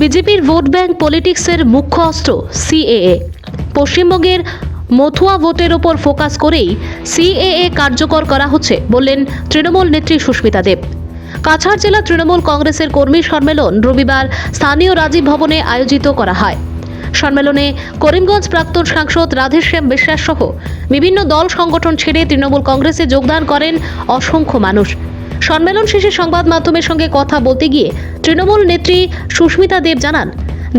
বিজেপির vote bank পলিটিক্সের মুখ্য অস্ত্র, সিএএ। পশ্চিমবঙ্গের মথুয়া ভোটের ওপর ফোকাস করেই সিএএ কার্যকর করা হচ্ছে, বললেন তৃণমূল নেত্রী সুস্মিতা দেব। কাছাড় জেলা তৃণমূল কংগ্রেসের কর্মী সম্মেলন রবিবার স্থানীয় রাজীব ভবনে আয়োজিত করা হয়। সম্মেলনে করিমগঞ্জ প্রাক্তন সাংসদ রাধেশ্যাম বিশ্বাস সহ বিভিন্ন দল সংগঠন ছেড়ে তৃণমূল কংগ্রেসে যোগদান করেন অসংখ্য মানুষ। সম্মেলন শেষে সংবাদ মাধ্যমের সঙ্গে কথা বলতে গিয়ে তৃণমূল নেত্রী সুস্মিতা দেব জানান,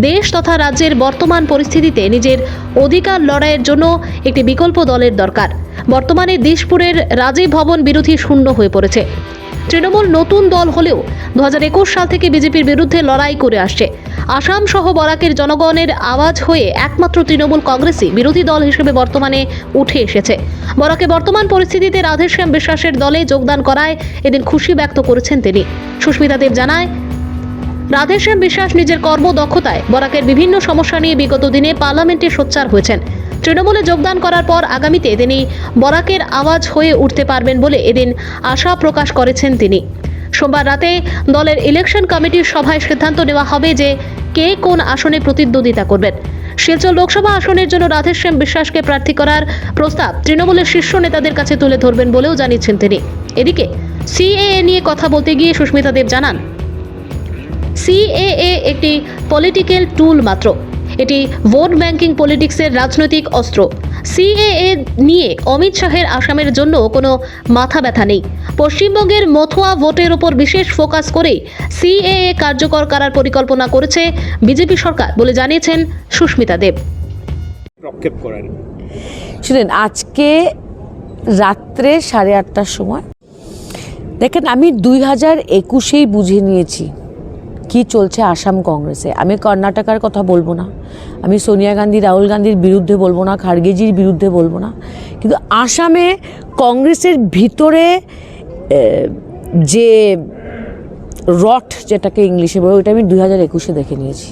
দেশ তথা রাজ্যের বর্তমান পরিস্থিতিতে নিজের অধিকার লড়াইয়ের জন্য একটি বিকল্প দলের দরকার। বর্তমানে দিশপুরের রাজীব ভবন বিরোধী শূন্য হয়ে পড়েছে। তৃণমূল নতুন দল হলেও দু হাজার একুশ সাল থেকে বিজেপির বিরুদ্ধে লড়াই করে আসছে। আসাম সহ বরাকের জনগণের আওয়াজ হয়ে একমাত্র তৃণমূল কংগ্রেসই বিরোধী দল হিসেবে বর্তমানে উঠে এসেছে। বরাকে বর্তমান পরিস্থিতিতে রাধেশ্যাম বিশ্বাসের দলে যোগদান করায় এদিন খুশি ব্যক্ত করেছেন তিনি। সুস্মিতা দেব জানায়, রাধেশ্যাম বিশ্বাস নিজের কর্মদক্ষতায় বরাকের বিভিন্ন সমস্যা নিয়ে বিগত দিনে পার্লামেন্টে সোচ্চার হয়েছেন। তৃণমূলে যোগদান করার পর আগামীতে তিনি বরাকের আওয়াজ হয়ে উঠতে পারবেন বলে এদিন আশা প্রকাশ করেছেন তিনি। সোমবার রাতে দলের ইলেকশন কমিটির সভায় সিদ্ধান্ত নেওয়া হবে যে কে কোন আসনে প্রতিদ্বন্দ্বিতা করবেন। শিলচর লোকসভা আসনের জন্য রাধেশ্যাম বিশ্বাসকে প্রার্থী করার প্রস্তাব তৃণমূলের শীর্ষ নেতাদের কাছে তুলে ধরবেন বলেও জানিয়েছেন তিনি। এদিকে সিএএ নিয়ে কথা বলতে গিয়ে সুস্মিতা দেব জানান, সিএএ একটি পলিটিক্যাল টুল মাত্র। এটি ভোট ব্যাংকিং পলিটিক্সের রাজনৈতিক অস্ত্র। সিএএ নিয়ে অমিত শাহের আসামের জন্য কোনো মাথা ব্যথা নেই। পশ্চিমবঙ্গের মথুয়া ভোটের ওপর বিশেষ ফোকাস করে সিএএ কার্যকর করার পরিকল্পনা করেছে বিজেপি সরকার বলে জানিয়েছেন সুস্মিতা দেব। প্রক্ষেপ করেন। শুনেন আজকে রাত্রে সাড়ে আটটার সময় দেখেন আমি দুই হাজার একুশেই বুঝে নিয়েছি কি চলছে আসাম কংগ্রেসে? আমি কর্ণাটকার কথা বলব না। আমি সোনিয়া গান্ধী, রাহুল গান্ধীর বিরুদ্ধে বলব না, খার্গেজির বিরুদ্ধে বলব না। কিন্তু আসামে কংগ্রেসের ভিতরে যে রট যেটাকে ইংলিশে বলে, ওইটা আমি দুই হাজার একুশে দেখে নিয়েছি।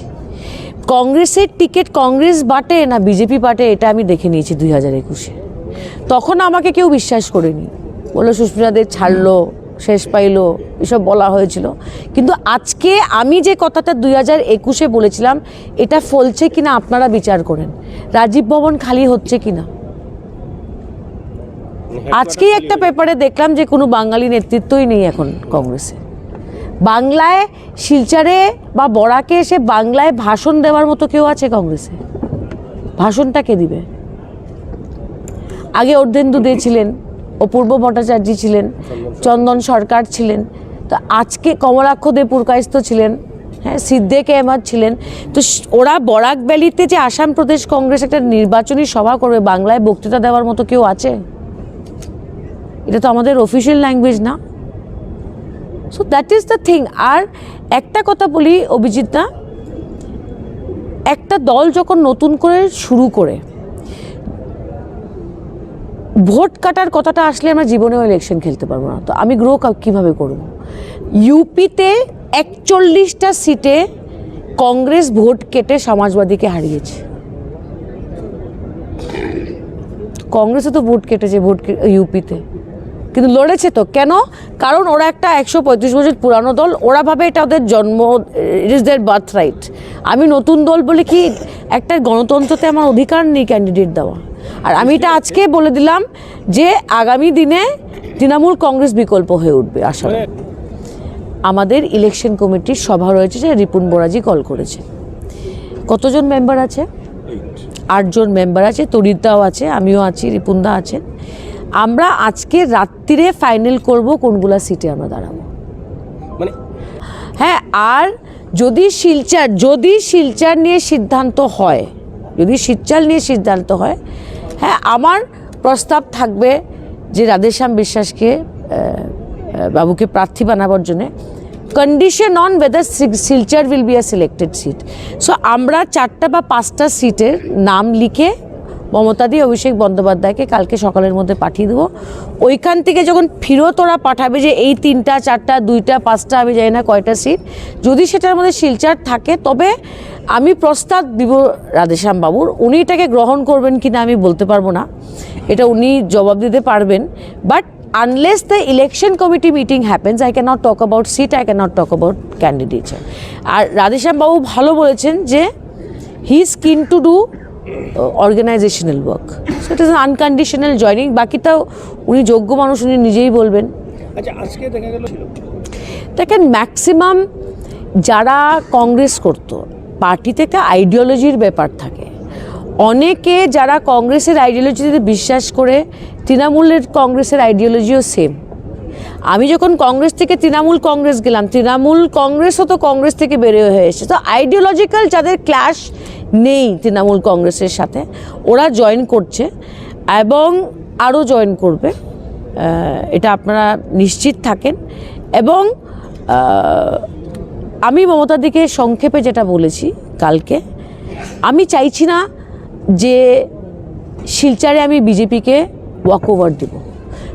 কংগ্রেসের টিকিট কংগ্রেস বাটে না বিজেপি বাটে, এটা আমি দেখে নিয়েছি দুই হাজার একুশে। তখন আমাকে কেউ বিশ্বাস করেনি। বলল, সুস্মিতাদের ছাড়লো শেষ পাইলো এসব বলা হয়েছিল। কিন্তু আজকে আমি যে কথাটা দুই হাজার একুশে বলেছিলাম এটা ফলছে কিনা আপনারা বিচার করেন। রাজীব ভবন খালি হচ্ছে কিনা? আজকেই একটা পেপারে দেখলাম যে কোনো বাঙালি নেতৃত্বই নেই এখন কংগ্রেসে। বাংলায় শিলচারে বা বড়াকে এসে বাংলায় ভাষণ দেওয়ার মতো কেউ আছে কংগ্রেসে? ভাষণটা কে দিবে? আগে অর্ধেন্দু দে ছিলেন। অপূর্ব ভট্টাচার্য ছিলেন, চন্দন সরকার ছিলেন, তো আজকে কমলাক্ষ দে পুরকায়স্থ ছিলেন হ্যাঁ সিদ্দেক আহমদ ছিলেন, তো ওরা বরাক ভ্যালিতে যে আসাম প্রদেশ কংগ্রেস একটা নির্বাচনী সভা করবে, বাংলায় বক্তৃতা দেওয়ার মতো কেউ আছে? এটা তো আমাদের অফিসিয়াল ল্যাঙ্গুয়েজ না। So that is the thing আর একটা কথা বলি, অভিজিৎদা, একটা দল যখন নতুন করে শুরু করে ভোট কাটার কথাটা আসলে আমরা জীবনেও ইলেকশন খেলতে পারব না। তো আমি গ্রো কীভাবে করব? ইউপিতে একচল্লিশটা সিটে কংগ্রেস ভোট কেটে সমাজবাদীকে হারিয়েছে। কংগ্রেসে তো ভোট কেটেছে ভোট ইউপিতে কিন্তু লড়েছে তো। কেন? কারণ ওরা একটা একশো পঁয়ত্রিশ বছর পুরানো দল। ওরা ভাবে এটা ওদের জন্ম it is their birth right আমি নতুন দল বলে কি একটা গণতন্ত্রতে আমার অধিকার নেই ক্যান্ডিডেট দেওয়া। আর আমি এটা আজকে বলে দিলাম যে আগামী দিনে তৃণমূল কংগ্রেস বিকল্প হয়ে উঠবে আসলে আমাদের ইলেকশন কমিটির সভা রয়েছে যে রিপুন বোরাজি কল করেছে। কতজন মেম্বার আছে? আটজন মেম্বার আছে তরিদাও আছে আমিও আছি রিপুনদা আছেন আমরা আজকে রাত্রিরে ফাইনাল করব কোনগুলা সিটে আমরা দাঁড়াবো। মানে হ্যাঁ আর যদি শিলচার যদি শিলচার নিয়ে সিদ্ধান্ত হয় যদি শিলচার নিয়ে সিদ্ধান্ত হয় হ্যাঁ আমার প্রস্তাব থাকবে যে রাধেশ্যাম বিশ্বাসকে বাবুকে প্রার্থী বানাবার জন্যে। Condition on whether Silchar will be a selected seat so আমরা চারটা বা পাঁচটা সিটের নাম লিখে মমতাদি, অভিষেক বন্দ্যোপাধ্যায়কে কালকে সকালের মধ্যে পাঠিয়ে দেবো। ওইখান থেকে যখন ফিরত ওরা পাঠাবে যে এই তিনটা, চারটা, দুইটা, পাঁচটা, আমি জানি না কয়টা সিট, যদি সেটার মধ্যে শিলচার থাকে, তবে আমি প্রস্তাব দিব রাধেশ্যাম বাবুর উনি এটাকে গ্রহণ করবেন কি না আমি বলতে পারব না। এটা উনি জবাব দিতে পারবেন। But unless the election committee meeting happens i cannot talk about seat i cannot talk about candidature. আর রাধেশ্যাম বাবু ভালো বলেছেন যে he is keen to do organisational work so it is unconditional joining বাকিটাও উনি যোগ্য মানুষ উনি নিজেই বলবেন। আচ্ছা আজকে দেখা গেল দেখেন ম্যাক্সিমাম যারা কংগ্রেস করতো পার্টিতে একটা আইডিওলজির ব্যাপার থাকে। অনেকে যারা কংগ্রেসের আইডিওলজিতে বিশ্বাস করে, তৃণমূলের কংগ্রেসের আইডিওলজিও সেম আমি যখন কংগ্রেস থেকে তৃণমূল কংগ্রেস গেলাম, তৃণমূল কংগ্রেসও তো কংগ্রেস থেকে বেরিয়ে হয়ে এসেছে। তো আইডিওলজিক্যাল যাদের ক্লাশ নেই তৃণমূল কংগ্রেসের সাথে, ওরা জয়েন করছে এবং আরও জয়েন করবে। এটা আপনারা নিশ্চিত থাকেন। এবং আমি মমতার দিকে সংক্ষেপে যেটা বলেছি কালকে আমি চাইছি না যে শিলচারে আমি বিজেপিকে ওয়াক ওভার দেব।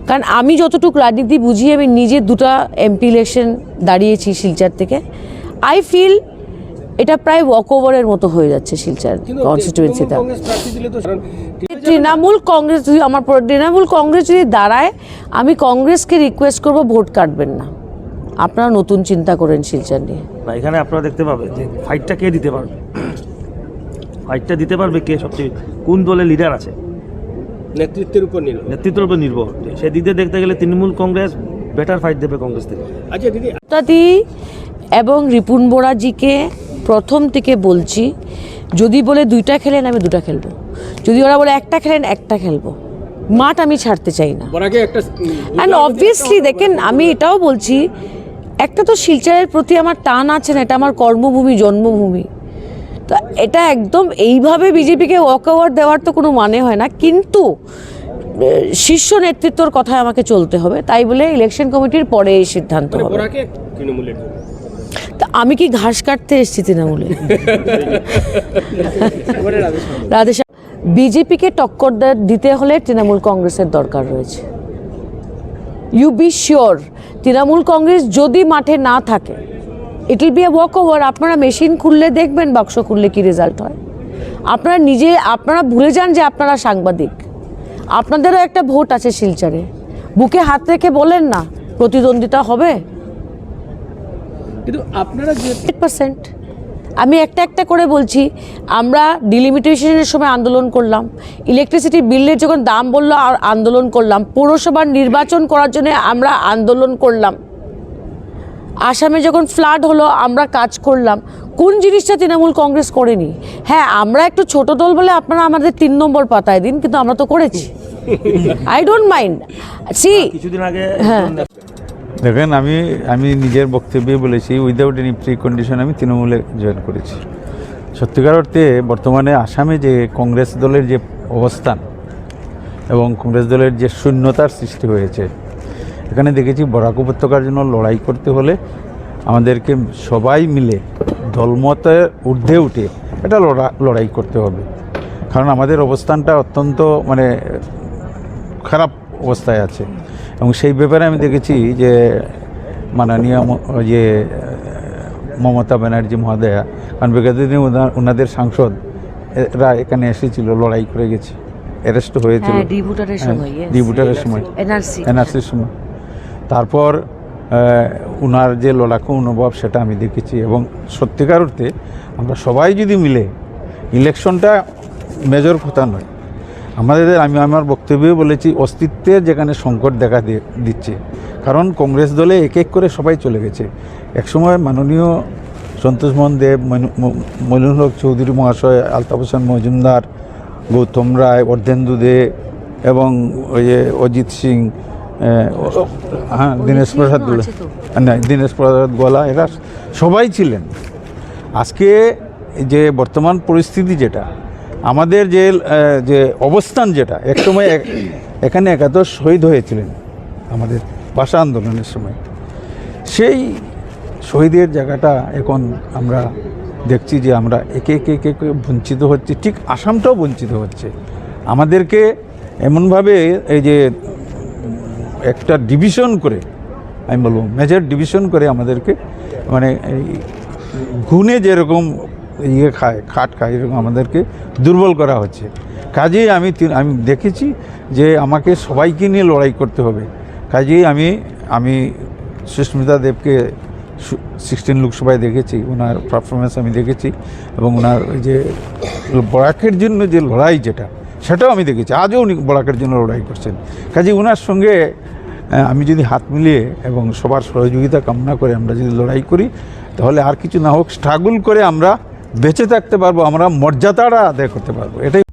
কারণ আমি যতটুকু রাজনীতি বুঝি আমি নিজে দুটা এমপি ইলেকশন দাঁড়িয়েছি শিলচার থেকে। আই ফিল এটা প্রায় ওয়াক ওভারের মতো হয়ে যাচ্ছে শিলচার কিন্তু কনস্টিটুয়েন্সিটা কংগ্রেস প্রার্থী দিলে তো কারণ তৃণমূল কংগ্রেস যদি আমার তৃণমূল কংগ্রেস যদি দাঁড়ায় আমি কংগ্রেসকে রিকোয়েস্ট করব ভোট কাটবেন না। আপনারা নতুন চিন্তা করেন শিলচার নিয়ে। না এখানে আপনারা দেখতে পাবে যে ফাইটটা কে দিতে পারবে? ফাইটটা দিতে পারবে কে সবচেয়ে কোন দলের লিডার আছে? নেতৃত্বের উপর নিল নেতৃত্বের উপর নির্ভর। সেই দিক দিয়ে দেখতে গেলে তৃণমূল কংগ্রেস বেটার ফাইট দেবে কংগ্রেস থেকে। আচ্ছা দিদি। ইত্যাদি এবং রিপুন বোরাজিকে প্রথম থেকে বলছি যদি বলে দুইটা খেলেন আমি দুটা খেলব। যদি ওরা বলে একটা খেলেন একটা খেলব। মাঠ আমি ছাড়তে চাই না। অ্যান্ড অবভিয়াসলি দেখেন আমি এটাও বলছি একটা তো শিলচরের প্রতি আমার টান আছে না এটা আমার কর্মভূমি জন্মভূমি। তো এটা একদম এইভাবে বিজেপিকে ওয়াক ওভার দেওয়ার তো কোনো মানে হয় না কিন্তু শীর্ষ নেতৃত্বর কথায় আমাকে চলতে হবে তাই বলে ইলেকশন কমিটির পরে এই সিদ্ধান্ত মানে হবে। তা আমি কি ঘাস কাটতে এসেছি তৃণমূলে? রাধেশ্যাম বিজেপিকে টক্কর দিতে হলে তৃণমূল কংগ্রেসের দরকার রয়েছে। You be sure Trinamool Congress যদি মাঠে না থাকে it will be a walk over আপনারা মেশিন খুললে দেখবেন বাক্স খুললে কি রেজাল্ট হয়। আপনারা নিজে আপনারা ভুলে যান যে আপনারা সাংবাদিক। আপনাদেরও একটা ভোট আছে শিলচরে। বুকে হাত রেখে বলেন না প্রতিদ্বন্দ্বিতা হবে। কিন্তু আপনারা পার্সেন্ট আমি একটা একটা করে বলছি আমরা ডিলিমিটেশনের সময় আন্দোলন করলাম। ইলেকট্রিসিটি বিলের যখন দাম বলল আর আন্দোলন করলাম। পৌরসভার নির্বাচন করার জন্য আমরা আন্দোলন করলাম। আসামে যখন ফ্লাড হলো আমরা কাজ করলাম। কোন জিনিসটা তৃণমূল কংগ্রেস করেনি? হ্যাঁ আমরা একটু ছোট দল বলে আপনারা আমাদের তিন নম্বর পাতায় দিন কিন্তু আমরা তো করেছি। আই ডোন্ট মাইন্ড সি কিছুদিন আগে হ্যাঁ। দেখেন, আমি আমি নিজের বক্তব্যে বলেছি উইদাউট এনি প্রি কন্ডিশন আমি তৃণমূলে জয়েন করেছি। সত্যিকার অর্থে বর্তমানে আসামে যে কংগ্রেস দলের যে অবস্থান এবং কংগ্রেস দলের যে শূন্যতার সৃষ্টি হয়েছে, এখানে দেখেছি বরাক উপত্যকার জন্য লড়াই করতে হলে আমাদেরকে সবাই মিলে দলমতের ঊর্ধ্বে উঠে এটা লড়া, লড়াই করতে হবে। কারণ আমাদের অবস্থানটা অত্যন্ত মানে খারাপ অবস্থায় আছে। এবং সেই ব্যাপারে আমি দেখেছি যে মাননীয় যে মমতা ব্যানার্জি মহোদয়া কারণ বিগত দিনে ওনাদের সাংসদ এরা এখানে এসেছিল লড়াই করে গেছে অ্যারেস্ট হয়েছিল। হ্যাঁ, ডিভোটারের সময়, yes. সময়। এনআরসির সময়। তারপর ওনার যে লড়াকু অনুভব সেটা আমি দেখেছি এবং সত্যিকার অর্থে আমরা সবাই যদি মিলে ইলেকশনটা মেজর কথা নয় আমাদের আমি আমার বক্তব্যে বলেছি অস্তিত্বের যেখানে সংকট দেখা দিচ্ছে। কারণ কংগ্রেস দলে এক এক করে সবাই চলে গেছে। একসময় মাননীয় সন্তোষ মোহন দেব মইনুল হক চৌধুরী মহাশয় আলতাফ হোসেন মজুমদার গৌতম রায় অর্ধেন্দু দে এবং ওই যে অজিত সিং হ্যাঁ দীনেশ প্রসাদ না দীনেশ প্রসাদ গোলা এরা সবাই ছিলেন। আজকে যে বর্তমান পরিস্থিতি যেটা আমাদের যে যে অবস্থান যেটা, এক- এখানে একাদশ শহীদ হয়েছিলেন আমাদের ভাষা আন্দোলনের সময়। সেই শহীদের জায়গাটা এখন আমরা দেখছি যে আমরা একে একে একে একে বঞ্চিত হচ্ছে, ঠিক আসামটাও বঞ্চিত হচ্ছে। আমাদেরকে এমনভাবে এই যে একটা ডিভিশন করে, আমি বলব মেজর ডিভিশন করে আমাদেরকে মানে এই গুণে যেরকম ইয়ে খায় খাট খায়, এরকম আমাদেরকে দুর্বল করা হচ্ছে। কাজেই আমি আমি দেখেছি যে আমাকে সবাইকে নিয়ে লড়াই করতে হবে। কাজেই আমি আমি সুস্মিতা দেবকে সিক্সটিন লোকসভায় দেখেছি ওনার পারফরমেন্স আমি দেখেছি এবং ওনার যে বরাকের জন্য যে লড়াই যেটা, সেটাও আমি দেখেছি। আজও উনি বরাকের জন্য লড়াই করছেন। কাজে ওনার সঙ্গে আমি যদি হাত মিলিয়ে এবং সবার সহযোগিতা কামনা করে আমরা যদি লড়াই করি, তাহলে আর কিছু না হোক স্ট্রাগল করে আমরা বেঁচে থাকতে পারব আমরা মর্যাদাটা আদায় করতে পারব। এটাই